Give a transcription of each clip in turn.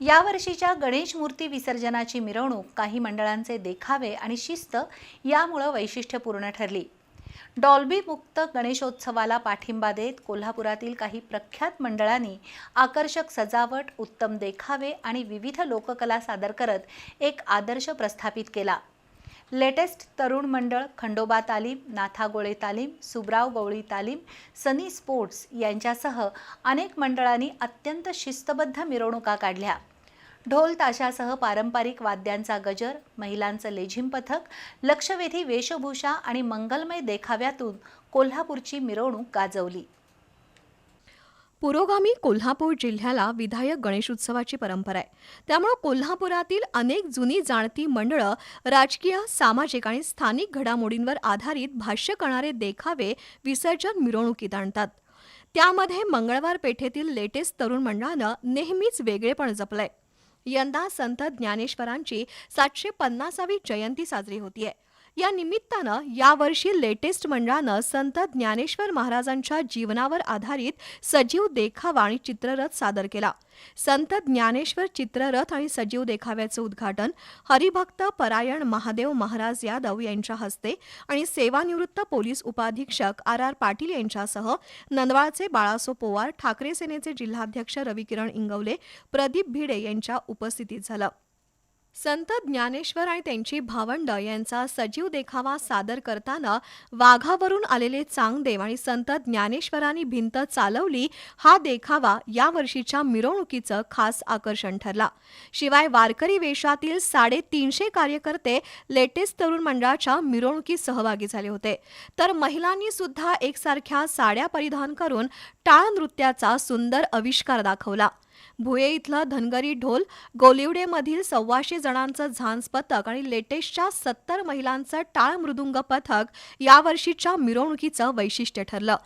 यावर्षीच्या गणेश मूर्ती विसर्जनाची मिरवणूक काही मंडळांचे देखावे आणि शिस्त यामुळं वैशिष्ट्यपूर्ण ठरली. डॉल्बी मुक्त गणेशोत्सवाला पाठिंबा देत कोल्हापुरातील काही प्रख्यात मंडळांनी आकर्षक सजावट उत्तम देखावे आणि विविध लोककला सादर करत एक आदर्श प्रस्थापित केला. लेटेस्ट तरुण मंडळ खंडोबा तालीम नाथागोळे तालीम सुब्राव गवळी तालीम सनी स्पोर्ट्स यांच्यासह अनेक मंडळांनी अत्यंत शिस्तबद्ध मिरवणुका काढल्या. ढोल ताशासह पारंपरिक वाद्यांचा गजर महिलांचं लेझिम पथक लक्षवेधी वेशभूषा आणि मंगलमय देखाव्यातून कोल्हापूरची मिरवणूक गाजवली. पुरोगामी कोल्हापूर जिल्ह्याला विधायक गणेशोत्सवाची परंपरा आहे. त्यामुळं कोल्हापुरातील अनेक जुनी जाणती मंडळं राजकीय सामाजिक आणि स्थानिक घडामोडींवर आधारित भाष्य करणारे देखावे विसर्जन मिरवणुकीत आणतात. त्यामध्ये मंगळवार पेठेतील लेटेस्ट तरुण मंडळानं नेहमीच वेगळेपण जपलंय. यंदा संत ज्ञानेश्वरांची सातशे पन्नासावी जयंती साजरी होतीये. या निमित्तानं यावर्षी लेटेस्ट मंडळानं संत ज्ञानेश्वर महाराजांच्या जीवनावर आधारित सजीव देखावा आणि चित्ररथ सादर केला. संत ज्ञानेश्वर चित्ररथ आणि सजीव देखाव्याचं उद्घाटन हरिभक्त परायण महादेव महाराज यादव यांच्या हस्ते आणि सेवानिवृत्त पोलीस उपाधीक्षक आर आर पाटील यांच्यासह नंदवाळचे बाळासो पोवार ठाकरे सेनेचे जिल्हाध्यक्ष रविकिरण इंगवले प्रदीप भिडे यांच्या उपस्थितीत झालं. संत ज्ञानेश्वर आणि त्यांची भावंड यांचा सजीव देखावा सादर करताना वाघावरून आलेले चांगदेव आणि संत ज्ञानेश्वरांनी भिंत चालवली हा देखावा या वर्षीच्या मिरवणुकीचं खास आकर्षण ठरला. शिवाय वारकरी वेशातील साडेतीनशे कार्यकर्ते लेटेस्ट तरुण मंडळाच्या मिरवणुकीत सहभागी झाले होते. तर महिलांनी सुद्धा एकसारख्या साड्या परिधान करून टाळ नृत्याचा सुंदर आविष्कार दाखवला. भुये इथलं धनगरी ढोल गोलिवडेमधील सव्वाशे जणांचं झांज पथक आणि लेटेस्टच्या सत्तर महिलांचं टाळ मृदुंग पथक यावर्षीच्या मिरवणुकीचं वैशिष्ट्य ठरलं.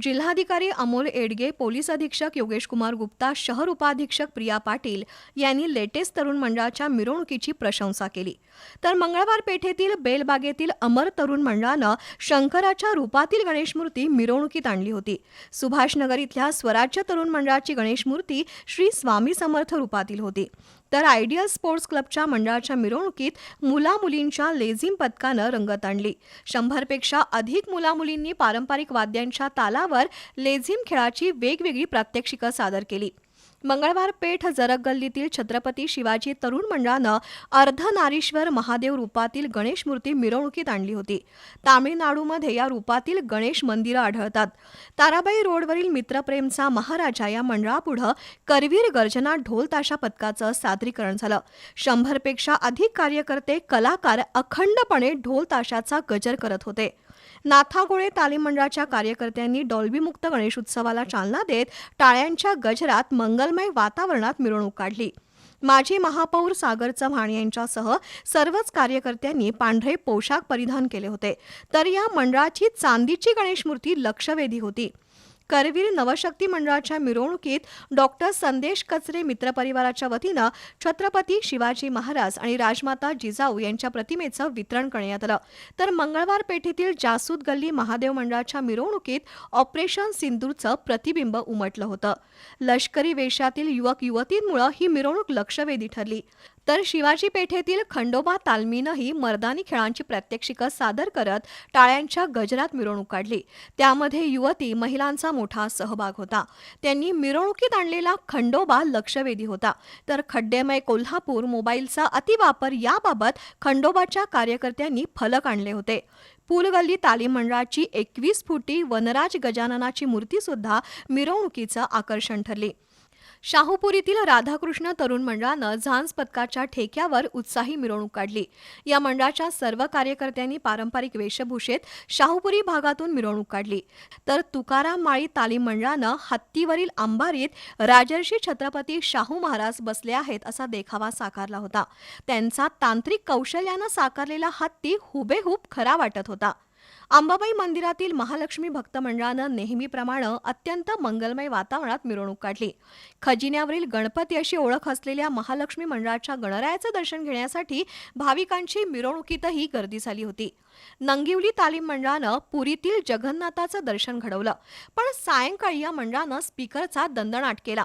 जिल्हाधिकारी अमोल एडगे पोलीस अधीक्षक योगेश कुमार गुप्ता शहर उपाधीक्षक प्रिया पाटील यांनी लेटेस्ट तरुण मंडळाच्या मिरवणुकीची प्रशंसा केली. तर मंगळवार पेठेतील बेलबागेतील अमर तरुण मंडळानं शंकराच्या रूपातील गणेश मूर्ती मिरवणुकीत आणली होती. सुभाषनगर इथल्या स्वराज्य तरुण मंडळाची गणेश मूर्ती श्री स्वामी समर्थ रूपातील होती. तर आयडियल स्पोर्ट्स क्लबच्या मंडळाच्या मिरवणुकीत मुला मुलींच्या लेझिम पथकानं रंगत आणली. शंभरपेक्षा अधिक मुला मुलींनी पारंपरिक वाद्यांच्या तालावर लेझिम खेळाची वेगवेगळी प्रात्यक्षिकं सादर केली. मंगळवार पेठ जरग गल्लीतील छत्रपती शिवाजी तरुण मंडळानं अर्धनारीश्वर महादेव रूपातील गणेश मूर्ती मिरवणुकीत आणली होती. तामिळनाडूमध्ये या रूपातील गणेश मंदिरं आढळतात. ताराबाई रोडवरील मित्रप्रेमचा महाराजा या मंडळापुढं करवीर गर्जना ढोल ताशा पथकाचं सादरीकरण झालं. शंभरपेक्षा अधिक कार्यकर्ते कलाकार अखंडपणे ढोल ताशाचा गजर करत होते. नाथागोळे तालीम मंडळाच्या कार्यकर्त्यांनी डॉल्बीमुक्त गणेशोत्सवाला चालना देत टाळ्यांच्या गजरात मंगल मंगलमय वातावरणात मिरवणूक काढली. माजी महापौर सागर चव्हाण यांच्यासह सर्वच कार्यकर्त्यांनी पांढरे पोशाख परिधान केले होते. तर या मंडळाची चांदीची गणेश मूर्ती लक्षवेधी होती. करवीर नवशक्ती मंडळाच्या मिरवणुकीत डॉक्टर संदेश कचरे मित्रपरिवाराच्या वतीनं छत्रपती शिवाजी महाराज आणि राजमाता जिजाऊ यांच्या प्रतिमेचं वितरण करण्यात आलं. तर मंगळवार पेठेतील जासूद गल्ली महादेव मंडळाच्या मिरवणुकीत ऑपरेशन सिंदूरचं प्रतिबिंब उमटलं होतं. लष्करी वेशातील युवक युवतींमुळं ही मिरवणूक लक्षवेधी ठरली. तर शिवाजी पेठेतील खंडोबा तालमीनंही मर्दानी खेळांची प्रात्यक्षिकं सादर करत टाळ्यांच्या गजरात मिरवणूक काढली. त्यामध्ये युवती महिलांचा मोठा सहभाग होता. त्यांनी मिरवणुकीत आणलेला खंडोबा लक्षवेधी होता. तर खड्डेमय कोल्हापूर मोबाईलचा अतिवापर याबाबत खंडोबाच्या कार्यकर्त्यांनी फलक आणले होते. पुलगल्ली तालीम मंडळाची एकवीस फुटी वनराज गजाननाची मूर्ती सुद्धा मिरवणुकीचं आकर्षण ठरली. शाहूपुरीतील राधाकृष्ण तरुण मंडळानं झांज पथकाच्या ठेक्यावर उत्साही मिरवणूक काढली. या मंडळाच्या सर्व कार्यकर्त्यांनी पारंपरिक वेशभूषेत शाहूपुरी भागातून मिरवणूक काढली. तर तुकाराम माळी तालीम मंडळानं हत्तीवरील अंबारीत राजर्षी छत्रपती शाहू महाराज बसले आहेत असा देखावा साकारला होता. त्यांचा तांत्रिक कौशल्यानं साकारलेला हत्ती हुबेहूब खरा वाटत होता. अंबाबाई मंदिरातील महालक्ष्मी भक्त मंडळानं नेहमीप्रमाणे अत्यंत मंगलमय वातावरणात मिरवणूक काढली. खजिन्यावरील गणपती अशी ओळख असलेल्या महालक्ष्मी मंडळाच्या गणरायाचं दर्शन घेण्यासाठी भाविकांची मिरवणुकीतही गर्दी झाली होती. नंगिवली तालीम मंडळानं पुरीतील जगन्नाथाचं दर्शन घडवलं. पण सायंकाळी या मंडळानं स्पीकरचा दंदणाट केला.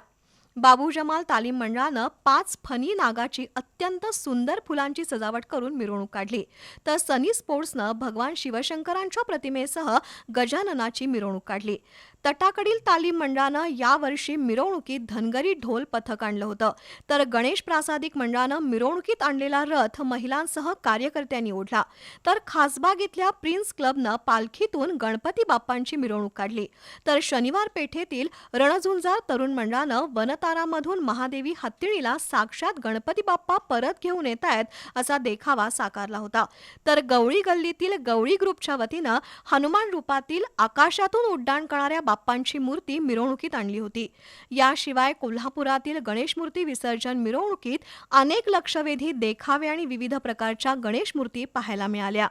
बाबू जमाल तालीम मंडळानं पाच फनी नागाची अत्यंत सुंदर फुलांची सजावट करून मिरवणूक काढली. तर सनी स्पोर्ट्सनं भगवान शिवशंकरांच्या प्रतिमेसह गजाननाची मिरवणूक काढली. तटाकडील तालीम मंडळानं यावर्षी मिरवणुकीत धनगरी ढोल पथक आणलं होतं. तर गणेश प्रासादिक मंडळानं मिरवणुकीत आणलेला रथ महिलांसह कार्यकर्त्यांनी ओढला. तर खासबाग इथल्या प्रिन्स क्लबनं पालखीतून गणपती बाप्पांची मिरवणूक काढली. तर शनिवार पेठेतील रणझुंजार तरुण मंडळानं वनतारामधून महादेवी हत्तीणीला साक्षात गणपती बाप्पा परत घेऊन येत आहेत असा देखावा साकारला होता. तर गवळी गल्लीतील गवळी ग्रुपच्या वतीनं हनुमान रूपातील आकाशातून उड्डाण करणाऱ्या बाप्पांची मूर्ती मिरवणुकीत आणली होती. याशिवाय कोल्हापुरातील गणेश मूर्ती विसर्जन मिरवणुकीत अनेक लक्षवेधी देखावे आणि विविध प्रकारच्या गणेश मूर्ती पाहायला मिळाल्या.